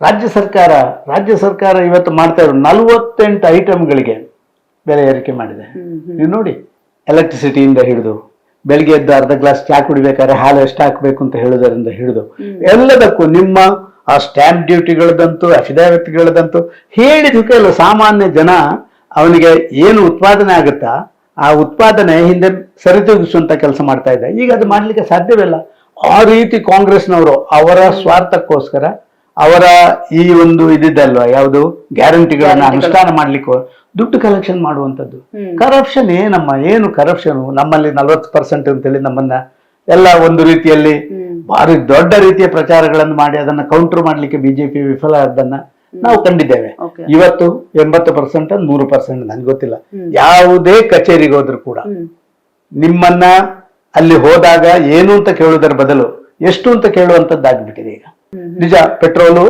ರಾಜ್ಯ ಸರ್ಕಾರ ರಾಜ್ಯ ಸರ್ಕಾರ ಇವತ್ತು ಮಾಡ್ತಾ ಇರೋ ನಲವತ್ತೆಂಟು ಐಟಮ್ಗಳಿಗೆ ಬೆಲೆ ಏರಿಕೆ ಮಾಡಿದೆ. ನೀವು ನೋಡಿ ಎಲೆಕ್ಟ್ರಿಸಿಟಿಯಿಂದ ಹಿಡಿದು ಬೆಳಿಗ್ಗೆ ಎದ್ದು ಅರ್ಧ ಗ್ಲಾಸ್ ಚಾ ಕುಡಿಬೇಕಾದ್ರೆ ಹಾಲು ಎಷ್ಟು ಹಾಕಬೇಕು ಅಂತ ಹೇಳೋದರಿಂದ ಹಿಡಿದು ಎಲ್ಲದಕ್ಕೂ ನಿಮ್ಮ ಆ ಸ್ಟ್ಯಾಂಪ್ ಡ್ಯೂಟಿಗಳದಂತೂ ಅಫಿಡಾವಿಟ್ಗಳದಂತೂ ಹೇಳಿದ ಕೇಳು ಸಾಮಾನ್ಯ ಜನ ಅವನಿಗೆ ಏನು ಉತ್ಪಾದನೆ ಆಗುತ್ತಾ ಆ ಉತ್ಪಾದನೆ ಹಿಂದೆ ಸರಿದೂಗಿಸುವಂತ ಕೆಲಸ ಮಾಡ್ತಾ ಇದೆ ಈಗ ಅದು ಮಾಡ್ಲಿಕ್ಕೆ ಸಾಧ್ಯವಿಲ್ಲ. ಆ ರೀತಿ ಕಾಂಗ್ರೆಸ್ನವರು ಅವರ ಸ್ವಾರ್ಥಕ್ಕೋಸ್ಕರ ಅವರ ಈ ಒಂದು ಇದಿದಲ್ವಾ ಯಾವುದು? ಗ್ಯಾರಂಟಿಗಳನ್ನ ಅನುಷ್ಠಾನ ಮಾಡ್ಲಿಕ್ಕೆ ದುಡ್ಡು ಕಲೆಕ್ಷನ್ ಮಾಡುವಂಥದ್ದು. ಕರಪ್ಷನ್ ಏನಮ್ಮ ಏನು ಕರಪ್ಷನ್ ನಮ್ಮಲ್ಲಿ ನಲವತ್ತು ಪರ್ಸೆಂಟ್ ಅಂತೇಳಿ ನಮ್ಮನ್ನ ಎಲ್ಲ ಒಂದು ರೀತಿಯಲ್ಲಿ ಭಾರಿ ದೊಡ್ಡ ರೀತಿಯ ಪ್ರಚಾರಗಳನ್ನು ಮಾಡಿ ಅದನ್ನ ಕೌಂಟರ್ ಮಾಡ್ಲಿಕ್ಕೆ ಬಿಜೆಪಿ ವಿಫಲ ಆದನ್ನ ನಾವು ಕಂಡಿದ್ದೇವೆ. ಇವತ್ತು ಎಂಬತ್ತು ಪರ್ಸೆಂಟ್ ನೂರು ಪರ್ಸೆಂಟ್ ನನ್ಗೆ ಗೊತ್ತಿಲ್ಲ. ಯಾವುದೇ ಕಚೇರಿಗೆ ಹೋದ್ರು ಕೂಡ ನಿಮ್ಮನ್ನ ಅಲ್ಲಿ ಹೋದಾಗ ಏನು ಅಂತ ಕೇಳುವುದರ ಬದಲು ಎಷ್ಟು ಅಂತ ಕೇಳುವಂತದ್ದಾಗ್ಬಿಟ್ಟಿದೆ ಈಗ. ನಿಜ ಪೆಟ್ರೋಲು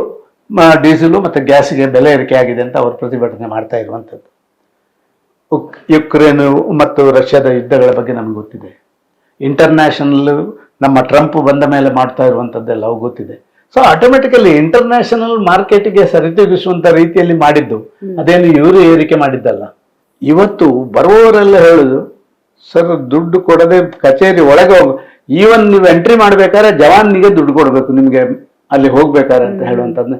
ಡೀಸೆಲು ಮತ್ತೆ ಗ್ಯಾಸ್ಗೆ ಬೆಲೆ ಏರಿಕೆ ಆಗಿದೆ ಅಂತ ಅವರು ಪ್ರತಿಭಟನೆ ಮಾಡ್ತಾ ಇರುವಂಥದ್ದು. ಯುಕ್ರೇನು ಮತ್ತು ರಷ್ಯಾದ ಯುದ್ಧಗಳ ಬಗ್ಗೆ ನಮ್ಗೆ ಗೊತ್ತಿದೆ. ಇಂಟರ್ನ್ಯಾಷನಲ್ ನಮ್ಮ ಟ್ರಂಪ್ ಬಂದ ಮೇಲೆ ಮಾಡ್ತಾ ಇರುವಂತದ್ದೆಲ್ಲವೂ ಗೊತ್ತಿದೆ. ಸೊ ಆಟೋಮೆಟಿಕಲಿ ಇಂಟರ್ನ್ಯಾಷನಲ್ ಮಾರ್ಕೆಟ್ಗೆ ಸರಿದೂಗಿಸುವಂಥ ರೀತಿಯಲ್ಲಿ ಮಾಡಿದ್ದು ಅದೇನು ಇವರು ಏರಿಕೆ ಮಾಡಿದ್ದಲ್ಲ. ಇವತ್ತು ಬರುವವರೆಲ್ಲ ಹೇಳುದು ಸರ್ ದುಡ್ಡು ಕೊಡದೆ ಕಚೇರಿ ಒಳಗೆ ಹೋಗ ಈವನ್ ನೀವು ಎಂಟ್ರಿ ಮಾಡ್ಬೇಕಾದ್ರೆ ಜವಾನ್ಗೆ ದುಡ್ಡು ಕೊಡಬೇಕು ನಿಮ್ಗೆ ಅಲ್ಲಿ ಹೋಗ್ಬೇಕಾದ್ರೆ ಅಂತ ಹೇಳುವಂತದ್ನ